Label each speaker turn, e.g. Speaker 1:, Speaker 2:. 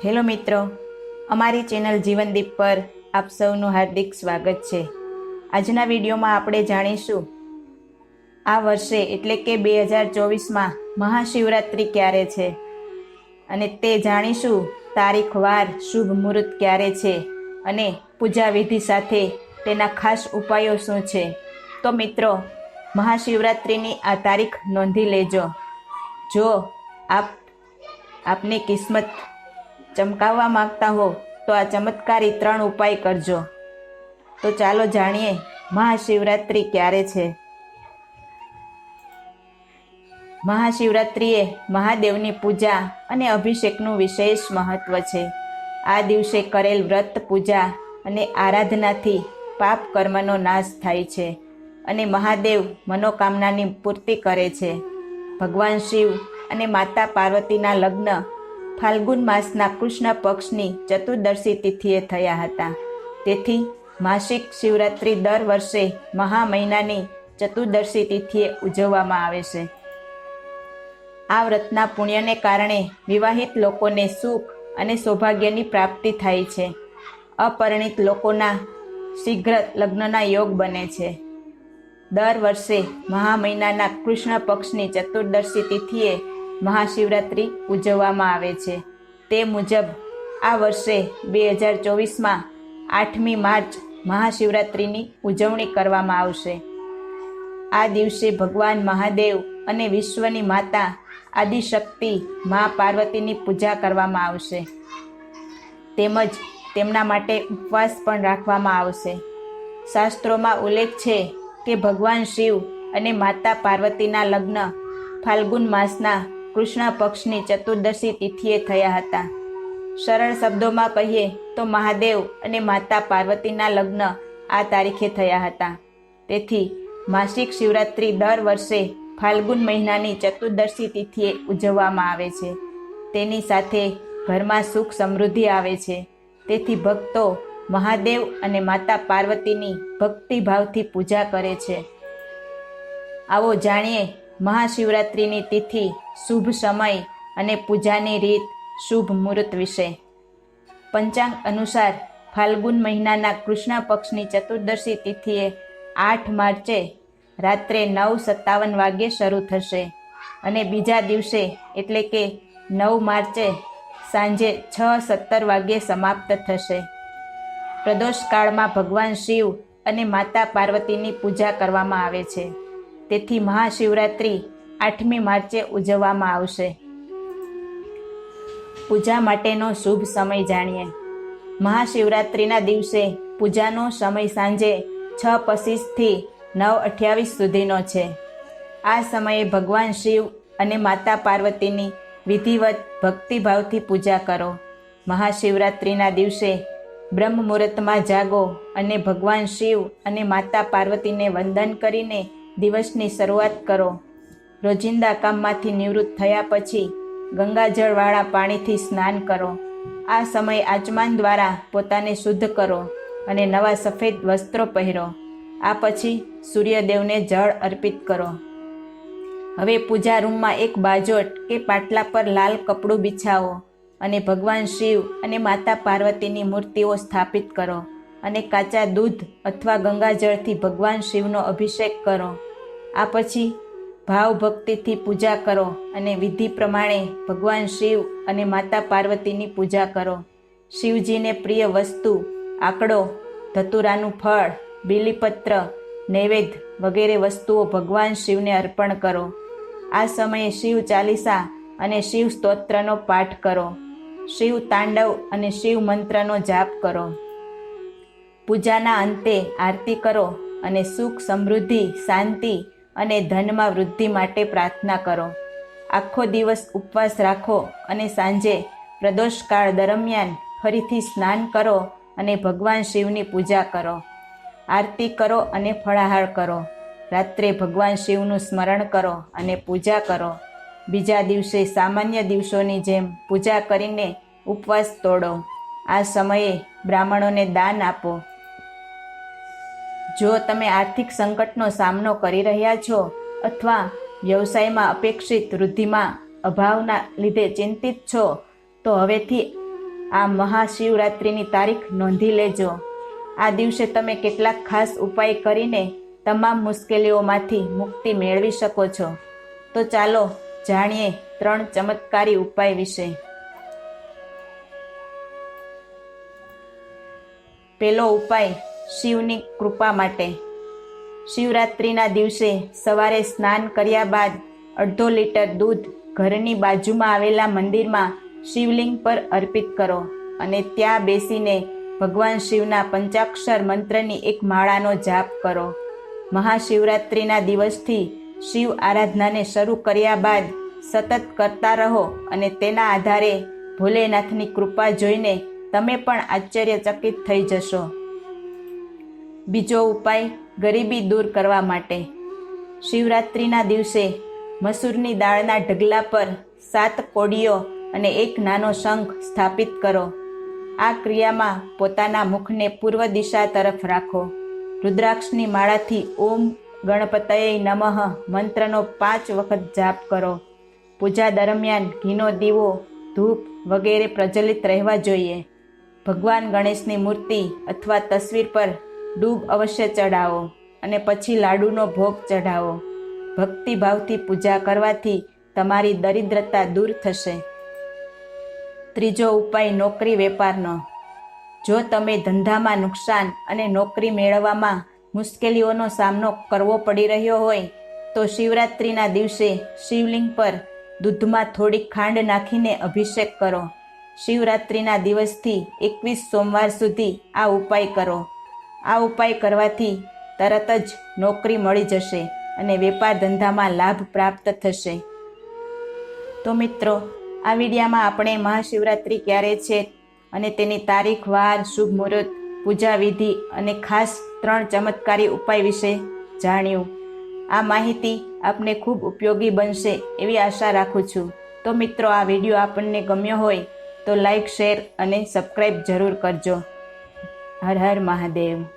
Speaker 1: Hello મિત્રો, અમારી channel જીવનદીપ પર આપ સૌનું હાર્દિક સ્વાગત છે. આજના વિડીયોમાં આપણે જાણીશું, આ વર્ષે એટલે કે બે હજાર ચોવીસમાં મહાશિવરાત્રિ ક્યારે છે? અને તે જાણીશું, તારીખ, વાર, શુભ મુહૂર્ત ક્યારે છે? અને પૂજા વિધિ સાથે તેના ખાસ ઉપાયો શું છે? તો મિત્રો, મહાશિવરાત્રિની આ તારીખ નોંધી લેજો. જો આપ, આપની કિસ્મત ચમકાવવા માંગતા હો, તો આ ચમત્કારી ત્રણ ઉપાય કરજો. તો ચાલો જાણીએ, મહાશિવરાત્રિ ક્યારે છે? મહાશિવરાત્રિએ મહાદેવની પૂજા અને અભિષેકનું વિશેષ મહત્વ છે. આ દિવસે કરેલ વ્રત પૂજા અને આરાધનાથી પાપ કર્મનો નાશ થાય છે અને મહાદેવ મનોકામનાની પૂર્તિ કરે છે. ભગવાન શિવ અને માતા પાર્વતીના લગ્ન ફાલ્ગુન માસના કૃષ્ણ પક્ષની ચતુર્દશી તિથિએ થયા હતા. તેથી માસિક શિવરાત્રિ દર વર્ષે મહા મહિનાની ચતુર્દશી તિથિએ ઉજવવામાં આવે છે. આ વ્રતના પુણ્યને કારણે વિવાહિત લોકોને સુખ અને સૌભાગ્યની પ્રાપ્તિ થાય છે. અપરિણિત લોકોના શીઘ્ર લગ્નના યોગ બને છે. દર વર્ષે મહા મહિનાના કૃષ્ણ પક્ષની ચતુર્દશી તિથિએ મહાશિવરાત્રિ ઉજવવામાં આવે છે. તે મુજબ આ વર્ષે બે હજાર ચોવીસમાં આઠમી માર્ચ મહાશિવરાત્રિની ઉજવણી કરવામાં આવશે. આ દિવસે ભગવાન મહાદેવ અને વિશ્વની માતા આદિશક્તિ મા પાર્વતીની પૂજા કરવામાં આવશે. તેમજ તેમના માટે ઉપવાસ પણ રાખવામાં આવશે. શાસ્ત્રોમાં ઉલ્લેખ છે કે ભગવાન શિવ અને માતા પાર્વતીના લગ્ન ફાલ્ગુન માસના કૃષ્ણ પક્ષની ચતુર્દશી તિથિએ થયા હતા. સરળ શબ્દોમાં કહીએ તો મહાદેવ અને માતા પાર્વતીના લગ્ન આ તારીખે થયા હતા. તેથી માસિક શિવરાત્રિ દર વર્ષે ફાલ્ગુન મહિનાની ચતુર્દશી તિથિએ ઉજવવામાં આવે છે. તેની સાથે ઘરમાં સુખ સમૃદ્ધિ આવે છે. તેથી ભક્તો મહાદેવ અને માતા પાર્વતીની ભક્તિભાવથી પૂજા કરે છે. આવો જાણીએ મહાશિવરાત્રિની તિથિ, શુભ સમય અને પૂજાની રીત, શુભ મુહૂર્ત વિશે. પંચાંગ અનુસાર ફાલ્ગુન મહિનાના કૃષ્ણ પક્ષની ચતુર્દશી તિથિએ આઠ માર્ચે રાત્રે નવ સત્તાવન વાગ્યે શરૂ થશે અને બીજા દિવસે એટલે કે નવ માર્ચે સાંજે છ સત્તર વાગ્યે સમાપ્ત થશે. પ્રદોષકાળમાં ભગવાન શિવ અને માતા પાર્વતીની પૂજા કરવામાં આવે છે. તેથી મહાશિવરાત્રિ આઠમી માર્ચે ઉજવવામાં આવશે. પૂજા માટેનો શુભ સમય જાણીએ. મહાશિવરાત્રિના દિવસે પૂજાનો સમય સાંજે છ પચીસથી નવ અઠ્યાવીસ સુધીનો છે. આ સમયે ભગવાન શિવ અને માતા પાર્વતીની વિધિવત ભક્તિભાવથી પૂજા કરો. મહાશિવરાત્રિના દિવસે બ્રહ્મ મુહૂર્તમાં જાગો અને ભગવાન શિવ અને માતા પાર્વતીને વંદન કરીને દિવસની શરૂઆત કરો. રોજિંદા કામમાંથી નિવૃત્ત થયા પછી ગંગાજળવાળા પાણીથી સ્નાન કરો. આ સમય આચમાન દ્વારા પોતાને શુદ્ધ કરો અને નવા સફેદ વસ્ત્રો પહેરો. આ પછી સૂર્યદેવને જળ અર્પિત કરો. હવે પૂજા રૂમમાં એક બાજોટ કે પાટલા પર લાલ કપડું બિછાવો અને ભગવાન શિવ અને માતા પાર્વતીની મૂર્તિઓ સ્થાપિત કરો અને કાચા દૂધ અથવા ગંગાજળથી ભગવાન શિવનો અભિષેક કરો. આ પછી ભાવ ભક્તિથી પૂજા કરો અને વિધિ પ્રમાણે ભગવાન શિવ અને માતા પાર્વતીની પૂજા કરો. શિવજીને પ્રિય વસ્તુ, આકડો, ધતુરાનું ફળ, બીલીપત્ર, નૈવેદ્ય વગેરે વસ્તુઓ ભગવાન શિવને અર્પણ કરો. આ સમયે શિવ ચાલીસા અને શિવ સ્તોત્રનો પાઠ કરો. શિવ તાંડવ અને શિવ મંત્રનો જાપ કરો. પૂજાના અંતે આરતી કરો અને સુખ સમૃદ્ધિ, શાંતિ અને ધનમાં વૃદ્ધિ માટે પ્રાર્થના કરો. આખો દિવસ ઉપવાસ રાખો અને સાંજે પ્રદોષકાળ દરમિયાન ફરીથી સ્નાન કરો અને ભગવાન શિવની પૂજા કરો. આરતી કરો અને ફળાહાર કરો. રાત્રે ભગવાન શિવનું સ્મરણ કરો અને પૂજા કરો. બીજા દિવસે સામાન્ય દિવસોની જેમ પૂજા કરીને ઉપવાસ તોડો. આ સમયે બ્રાહ્મણોને દાન આપો. જો તમે આર્થિક સંકટનો સામનો કરી રહ્યા છો અથવા વ્યવસાયમાં અપેક્ષિત વૃદ્ધિમાં અભાવના લીધે ચિંતિત છો, તો હવેથી આ મહાશિવરાત્રિની તારીખ નોંધી લેજો. આ દિવસે તમે કેટલાક ખાસ ઉપાય કરીને તમામ મુશ્કેલીઓમાંથી મુક્તિ મેળવી શકો છો. તો ચાલો જાણીએ ત્રણ ચમત્કારી ઉપાય વિશે. પેલો ઉપાય શિવની કૃપા માટે. શિવરાત્રિના દિવસે સવારે સ્નાન કર્યા બાદ અડધો લીટર દૂધ ઘરની બાજુમાં આવેલા મંદિરમાં શિવલિંગ પર અર્પિત કરો અને ત્યાં બેસીને ભગવાન શિવના પંચાક્ષર મંત્રની એક માળાનો જાપ કરો. મહાશિવરાત્રિના દિવસથી શિવ આરાધનાને શરૂ કર્યા બાદ સતત કરતા રહો અને તેના આધારે ભોલેનાથની કૃપા જોઈને તમે પણ આશ્ચર્યચકિત થઈ જશો. બીજો ઉપાય ગરીબી દૂર કરવા માટે. શિવરાત્રિના દિવસે મસૂરની દાળના ઢગલા પર સાત કોડીઓ અને એક નાનો શંખ સ્થાપિત કરો. આ ક્રિયામાં પોતાના મુખને પૂર્વ દિશા તરફ રાખો. રુદ્રાક્ષની માળાથી ઓમ ગણપતય નમઃ મંત્રનો પાંચ વખત જાપ કરો. પૂજા દરમિયાન ઘીનો દીવો, ધૂપ વગેરે પ્રજ્વલિત રહેવા જોઈએ. ભગવાન ગણેશની મૂર્તિ અથવા તસવીર પર ડૂબ અવશ્ય ચડાવો અને પછી લાડુનો ભોગ ચઢાવો. ભક્તિભાવથી પૂજા કરવાથી તમારી દરિદ્રતા દૂર થશે. ત્રીજો ઉપાય નોકરી વેપારનો. જો તમે ધંધામાં નુકસાન અને નોકરી મેળવવામાં મુશ્કેલીઓનો સામનો કરવો પડી રહ્યો હોય, તો શિવરાત્રિના દિવસે શિવલિંગ પર દૂધમાં થોડી ખાંડ નાખીને અભિષેક કરો. શિવરાત્રિના દિવસથી એકવીસ સોમવાર સુધી આ ઉપાય કરો. આ ઉપાય કરવાથી તરત જ નોકરી મળી જશે અને વેપાર ધંધામાં લાભ પ્રાપ્ત થશે. તો મિત્રો, આ વિડીયામાં આપણે મહાશિવરાત્રિ ક્યારે છે અને તેની તારીખ, વાર, શુભ મુહૂર્ત, પૂજા વિધિ અને ખાસ ત્રણ ચમત્કારી ઉપાય વિશે જાણ્યું. આ માહિતી આપને ખૂબ ઉપયોગી બનશે એવી આશા રાખું છું. તો મિત્રો, આ વીડિયો આપણને ગમ્યો હોય તો લાઈક, શેર અને સબસ્ક્રાઈબ જરૂર કરજો. હર હર મહાદેવ.